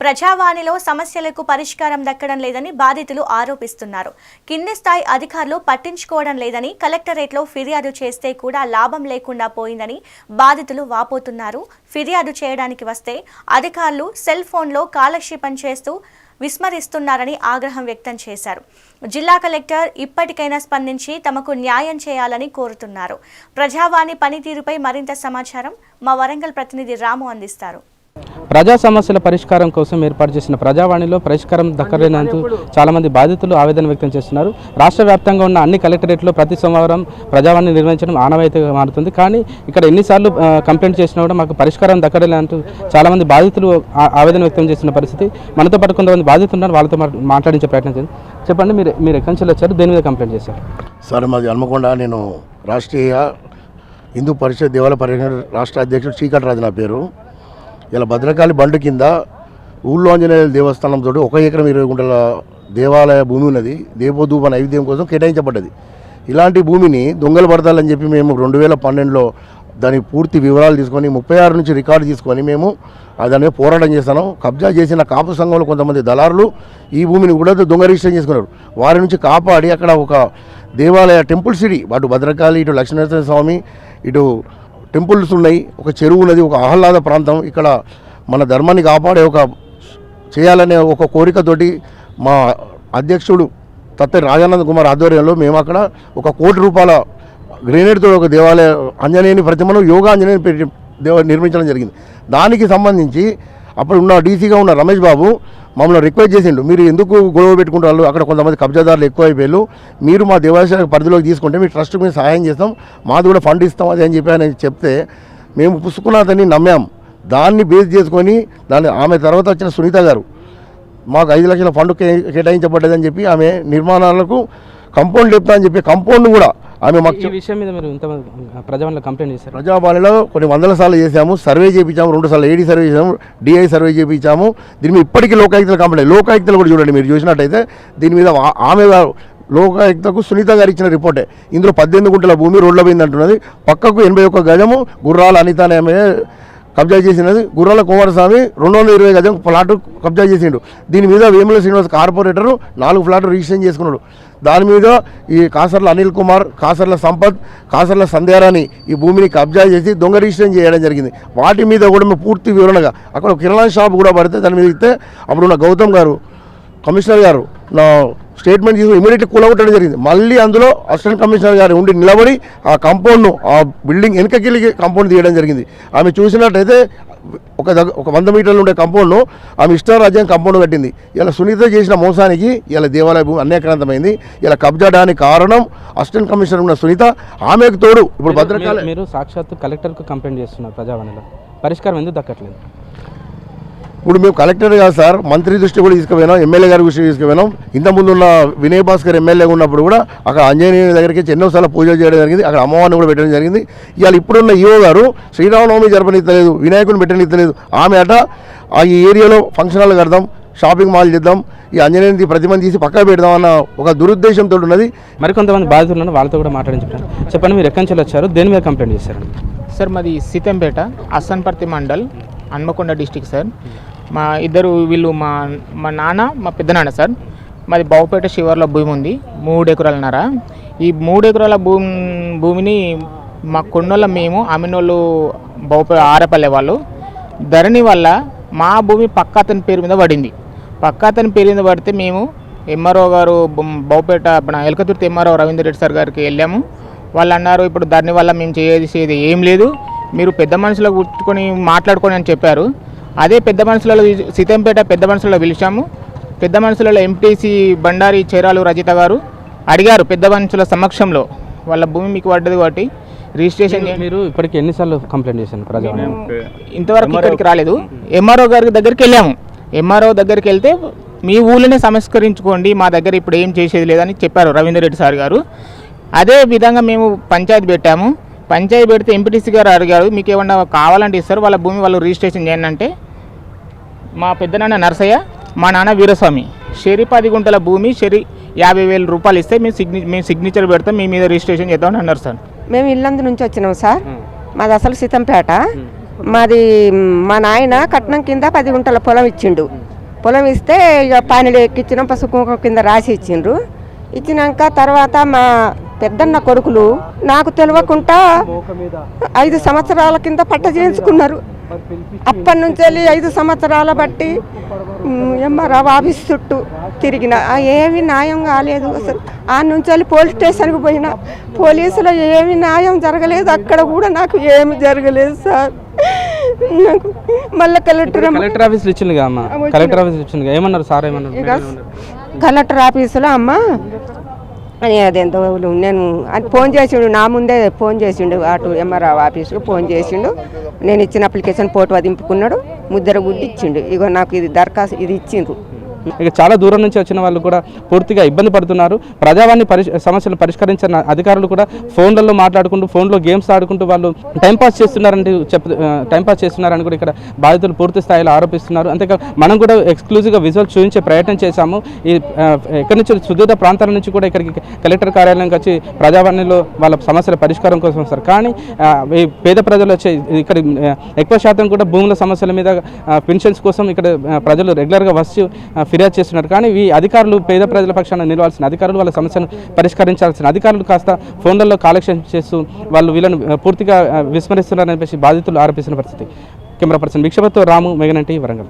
ప్రజావాణిలో సమస్యలకు పరిష్కారం దక్కడం లేదని బాధితులు ఆరోపిస్తున్నారు. కింది స్థాయి అధికారులు పట్టించుకోవడం లేదని కలెక్టరేట్లో ఫిర్యాదు చేస్తే కూడా లాభం లేకుండా పోయిందని బాధితులు వాపోతున్నారు. ఫిర్యాదు చేయడానికి వస్తే అధికారులు సెల్ ఫోన్లో కాలక్షేపం చేస్తూ విస్మరిస్తున్నారని ఆగ్రహం వ్యక్తం చేశారు. జిల్లా కలెక్టర్ ఇప్పటికైనా స్పందించి తమకు న్యాయం చేయాలని కోరుతున్నారు. ప్రజావాణి పనితీరుపై మరింత సమాచారం మా వరంగల్ ప్రతినిధి రాము అందిస్తారు. ప్రజా సమస్యల పరిష్కారం కోసం ఏర్పాటు చేసిన ప్రజావాణిలో పరిష్కారం దక్కలేనందుకు చాలా మంది బాధితులు ఆవేదన వ్యక్తం చేస్తున్నారు. రాష్ట్ర వ్యాప్తంగా ఉన్న అన్ని కలెక్టరేట్లో ప్రతి సోమవారం ప్రజావాణి నిర్వహించడం ఆనవాయితీగా మారుతుంది. కానీ ఇక్కడ ఎన్నిసార్లు కంప్లైంట్ చేసినా కూడా మాకు పరిష్కారం దక్కలేనంటూ చాలా మంది బాధితులు ఆవేదన వ్యక్తం చేస్తున్న పరిస్థితి. మనతో పాటు కొంతమంది బాధితులు ఉన్నారు. వాళ్ళతో మాట్లాడించే ప్రయత్నం చేయండి చెప్పండి మీరు మీరు ఎక్కడి నుంచి వచ్చారు? దేని మీద కంప్లైంట్ చేశారు? సార్ మాది హన్మకొండ. నేను రాష్ట్రీయ హిందూ పరిషత్ దేవాలయ పరిరక్షణ రాష్ట్ర అధ్యక్షుడు చీకటి రాజు నా పేరు. ఇలా భద్రకాళి బండు కింద ఊళ్ళో ఆంజనేయ దేవస్థానంతో ఒక ఎకరం ఇరవై గుంటల దేవాలయ భూమి ఉన్నది. దీపోధూప నైవేద్యం కోసం కేటాయించబడ్డది. ఇలాంటి భూమిని దొంగలు పడతాలని చెప్పి మేము రెండు వేల పన్నెండులో దాని పూర్తి వివరాలు తీసుకొని ముప్పై ఆరు నుంచి రికార్డు తీసుకొని మేము దాని మీద పోరాటం చేస్తాను కబ్జా చేసిన కాపు సంఘంలో కొంతమంది దళారులు ఈ భూమిని కూడా దొంగ రిజిస్టర్ చేసుకున్నారు. వారి నుంచి కాపాడి అక్కడ ఒక దేవాలయ టెంపుల్ సిటీ అటు భద్రకాళి ఇటు లక్ష్మీనరసింహ స్వామి ఇటు టెంపుల్స్ ఉన్నాయి ఒక చెరువు ఉన్నది ఒక ఆహ్లాద ప్రాంతం. ఇక్కడ మన ధర్మాన్ని కాపాడే ఒక చేయాలనే ఒక కోరికతోటి మా అధ్యక్షుడు తత్త రాజానంద్ కుమార్ ఆధ్వర్యంలో మేము అక్కడ ఒక కోటి రూపాయల గ్రెనేడ్తో ఒక దేవాలయ ఆంజనేయుని ప్రతిమను యోగా ఆంజనేయుని దేవ నిర్మించడం జరిగింది. దానికి సంబంధించి అప్పుడు ఉన్న డీసీగా ఉన్న రమేష్ బాబు మమ్మల్ని రిక్వెస్ట్ చేసిండు. మీరు ఎందుకు గొడవ పెట్టుకుంటారు? అక్కడ కొంతమంది కబ్జాదారులు ఎక్కువైపోయారు. మీరు మా దేవాలయ పరిధిలోకి తీసుకుంటే మీ ట్రస్ట్ మేము సహాయం చేస్తాం. మాది కూడా ఫండ్ ఇస్తాం అది అని చెప్పి ఆయన చెప్తే మేము పుసుకున్నదని నమ్మాం. దాన్ని బేస్ చేసుకొని దాన్ని ఆమె తర్వాత వచ్చిన సునీత గారు మాకు ఐదు లక్షల ఫండ్ కే- కేటాయించబడ్డదని చెప్పి ఆమె నిర్మాణాలకు కంపౌండ్ చెప్తా అని చెప్పి కంపౌండ్ కూడా ఆమె మాకు ఈ విషయం మీద మీరు ఇంత ప్రజావాణిలో కంప్లైంట్ చేశారు? ప్రజాపాలనలో కొన్ని వందల సార్లు చేశాము సర్వే చేయించాము రెండు సార్లు ఏడీ సర్వే చేసాము డిఐ సర్వే చేయించాము. దీని మీద ఇప్పటికీ లోకాయుక్తలు కంప్లైంట్ లోకాయుక్తలు కూడా చూడండి మీరు చూసినట్టయితే దీని మీద ఆమె లోకాయుక్తకు సునీత గారు ఇచ్చిన రిపోర్టే. ఇందులో పద్దెనిమిది గుంటల భూమి రోడ్ల పోయింది అంటున్నది. పక్కకు ఎనభై ఒక్క గజము గుర్రాల అనిత అనే ఆమె కబ్జా చేసినది గుర్రాల కుమారస్వామి రెండు వందల ఇరవై గజం ప్లాట్ కబ్జా చేసిండు. దీని మీద వేముల శ్రీనివాస్ కార్పొరేటర్ నాలుగు ఫ్లాట్ రిజిస్ట్రేషన్ చేసుకున్నాడు. దాని మీద ఈ కాసర్ల అనిల్ కుమార్ కాసర్ల సంపత్ కాసర్ల సంధ్యారాణి ఈ భూమిని కబ్జా చేసి దొంగ రిజిస్ట్రేషన్ చేయడం జరిగింది. వాటి మీద కూడా మేము పూర్తి వివరణగా అక్కడ కిరాణా షాప్ కూడా పడితే దాని మీద ఇస్తే అప్పుడున్న గౌతమ్ గారు కమిషనర్ గారు నా స్టేట్మెంట్ తీసుకుని ఇమీడియట్లీ కూలగొట్టడం జరిగింది. మళ్ళీ అందులో అసిస్టెంట్ కమిషనర్ గారు ఉండి నిలబడి ఆ కంపౌండ్ను ఆ బిల్డింగ్ వెనకకి కాంపౌండ్ తీయడం జరిగింది. ఆమె చూసినట్టయితే ఒక దగ్గ ఒక వంద మీటర్లు ఉండే కాంపౌండ్ను ఆమె ఇష్టారాజ్యం కాంపౌండ్ కట్టింది. ఇలా సునీత చేసిన మోసానికి ఇలా దేవాలయ భూమి అన్యాక్రాంతమైంది. ఇలా కబ్జాడానికి కారణం అసిస్టెంట్ కమిషనర్ ఉన్న సునీత. ఆమెకు తోడు ఇప్పుడు భద్రకాళి మీరు- మీరు సాక్షాత్తు కలెక్టర్కు కంప్లైంట్ చేస్తున్నారు ప్రజావాణిలో. పరిష్కారం ఎందుకు దక్కట్లేదు? ఇప్పుడు మేము కలెక్టర్ కాదు సార్ మంత్రి దృష్టి కూడా తీసుకుపోయినాం ఎమ్మెల్యే గారి దృష్టి తీసుకుపోయినాం. ఇంతకుముందు ఉన్న వినయ్ భాస్కర్ ఎమ్మెల్యే ఉన్నప్పుడు కూడా అక్కడ ఆంజనేయుని దగ్గరికి వచ్చి ఎన్నోసార్లు పూజ చేయడం జరిగింది అక్కడ అమ్మవారిని కూడా పెట్టడం జరిగింది. ఇవాళ ఇప్పుడున్న ఈఓ గారు శ్రీరామనవమి జరపనిత్తలేదు వినాయకుని పెట్టనిత్తలేదు. ఆమె అట ఆ ఈ ఏరియాలో ఫంక్షన్ హాల్ కడదాం షాపింగ్ మాల్ చేద్దాం ఈ ఆంజనేయుని ప్రతిమని తీసి పక్కన పెడదాం అన్న ఒక దురుద్దేశంతో ఉన్నది. మరికొంతమంది బాధితులు ఉన్నారు వాళ్ళతో కూడా మాట్లాడించారు చెప్పండి మీరు ఎక్కడి నుంచి వచ్చారు? దేని మీద కంప్లైంట్ చేశారు? సార్ మాది సీతంపేట అస్సన్పర్తి మండల్ హన్మకొండ డిస్టిక్ సార్. మా ఇద్దరు వీళ్ళు మా మా నాన్న మా పెద్దనాన్న సార్. మాది బావుపేట శివర్లో భూమి ఉంది. మూడు ఎకరాలన్నర ఈ మూడు ఎకరాల భూమి భూమిని మా కొండోళ్ళ మేము అమ్మినోళ్ళు బావుపేట ఆరేపల్లె వాళ్ళు. ధరణి వల్ల మా భూమి పక్క అతని పేరు మీద పడింది. పక్క అతని పేరు మీద పడితే మేము ఎంఆర్ఓ గారు బావుపేట మన ఎలకతుర్తి ఎంఆర్ఓ రవీందర్ రెడ్డి సార్ గారికి వెళ్ళాము. వాళ్ళు అన్నారు ఇప్పుడు ధరణి వల్ల మేము చేసేది ఏం లేదు. మీరు పెద్ద మనుషులకు గుర్తుకొని మాట్లాడుకొని అని చెప్పారు. అదే పెద్ద మనుషులలో సీతంపేట పెద్ద మనుషులలో పిలిచాము. పెద్ద మనుషులలో ఎంపీసీ బండారి చేరాలు రజిత గారు అడిగారు పెద్ద మనుషుల సమక్షంలో. వాళ్ళ భూమి మీకు పడ్డది కాబట్టి రిజిస్ట్రేషన్ మీరు ఇప్పటికి ఎన్నిసార్లు కంప్లైంట్ చేశారు ప్రజావాణి? ఇంతవరకు ఇక్కడికి రాలేదు. ఎంఆర్ఓ గారి దగ్గరికి వెళ్ళాము. ఎంఆర్ఓ దగ్గరికి వెళ్తే మీ ఊళ్ళోనే సంస్కరించుకోండి మా దగ్గర ఇప్పుడు ఏం చేసేది లేదని చెప్పారు రవీందర్ రెడ్డి సార్ గారు. అదే విధంగా మేము పంచాయతీ పెట్టాము. పంచాయతీ పెడితే ఎంపీటీసీ గారు అడిగారు మీకు ఏమన్నా కావాలంటే ఇస్తారు వాళ్ళ భూమి వాళ్ళు రిజిస్ట్రేషన్ చేయండి అంటే మా పెద్దనాన్న నరసయ్య మా నాన్న వీరస్వామి షెరి పది గుంటల భూమి షెరి యాభై వేల రూపాయలు ఇస్తే మేము సిగ్ని మేము సిగ్నేచర్ పెడతాం మీ మీద రిజిస్ట్రేషన్ చేద్దామని అన్నారు సార్. మేము ఇల్లందు నుంచి వచ్చినాం సార్. మాది అసలు సీతంపేట. మాది మ్, నాయన కట్నం కింద పది గుంటల పొలం ఇచ్చిండు. పొలం ఇస్తే ఇక పానీలు ఎక్కించినాం పసుపు కుంకుమ కింద రాసి ఇచ్చిండ్రు. ఇచ్చినాక తర్వాత మా పెద్దన్న కొడుకులు నాకు తెలియకుండా ఐదు సంవత్సరాల కింద పట్ట చేయించుకున్నారు. అప్పటి నుంచి వెళ్ళి ఐదు సంవత్సరాల బట్టి ఎంఆర్ఆ ఆఫీస్ చుట్టూ తిరిగిన. ఏమి న్యాయం కాలేదు అసలు. ఆ నుంచి వెళ్ళి పోలీస్ స్టేషన్కి పోయిన. పోలీసులో ఏమి న్యాయం జరగలేదు. అక్కడ కూడా నాకు ఏమి జరగలేదు సార్. నాకు మళ్ళీ కలెక్టర్ కలెక్టర్ ఆఫీస్లో ఇచ్చింది అమ్మ? కలెక్టర్ ఆఫీస్లో ఇచ్చింది ఏమన్నారు సార్ ఏమన్నారు? కలెక్టర్ ఆఫీసులో అమ్మ అదేంతో నేను ఫోన్ చేసిండు నా ముందే ఫోన్ చేసిండు అటు ఎంఆర్ఆ ఆఫీసులో ఫోన్ చేసిండు. నేను ఇచ్చిన అప్లికేషన్ ఫోటో దింపుకున్నాడు ముద్దర గుడ్డి ఇచ్చిండు ఇగో నాకు ఇది దరఖాస్తు ఇది ఇచ్చిండ్రు. ఇక చాలా దూరం నుంచి వచ్చిన వాళ్ళు కూడా పూర్తిగా ఇబ్బంది పడుతున్నారు. ప్రజావాణి పరి సమస్యలు పరిష్కరించిన అధికారులు కూడా ఫోన్లలో మాట్లాడుకుంటూ ఫోన్లో గేమ్స్ ఆడుకుంటూ వాళ్ళు టైంపాస్ చేస్తున్నారంటే చెప్ టైంపాస్ చేస్తున్నారని కూడా ఇక్కడ బాధితులు పూర్తి స్థాయిలో ఆరోపిస్తున్నారు. అంతేకా మనం కూడా ఎక్స్క్లూజివ్గా విజువల్ చూపించే ప్రయత్నం చేశాము. ఈ ఎక్కడి నుంచి సుదూర ప్రాంతాల నుంచి కూడా ఇక్కడికి కలెక్టర్ కార్యాలయంకి వచ్చి ప్రజావాణిలో వాళ్ళ సమస్యల పరిష్కారం కోసం వస్తారు. కానీ ఈ పేద ప్రజలు వచ్చే ఇక్కడ ఎక్కువ శాతం కూడా భూముల సమస్యల మీద పెన్షన్స్ కోసం ఇక్కడ ప్రజలు రెగ్యులర్గా వచ్చి ఫిర్యాదు చేస్తున్నారు. కానీ ఈ అధికారులు పేద ప్రజల పక్షాన నిలవాల్సిన అధికారులు వాళ్ళ సమస్యను పరిష్కరించాల్సిన అధికారులు కాస్త ఫోన్లలో కాలక్షన్ చేస్తూ వాళ్ళు వీళ్ళని పూర్తిగా విస్మరిస్తున్నారని చెప్పేసి బాధితులు ఆరోపిస్తున్న పరిస్థితి. కెమెరా పర్సన్ భిక్షపతితో రాము మెగనంటి వరంగల్.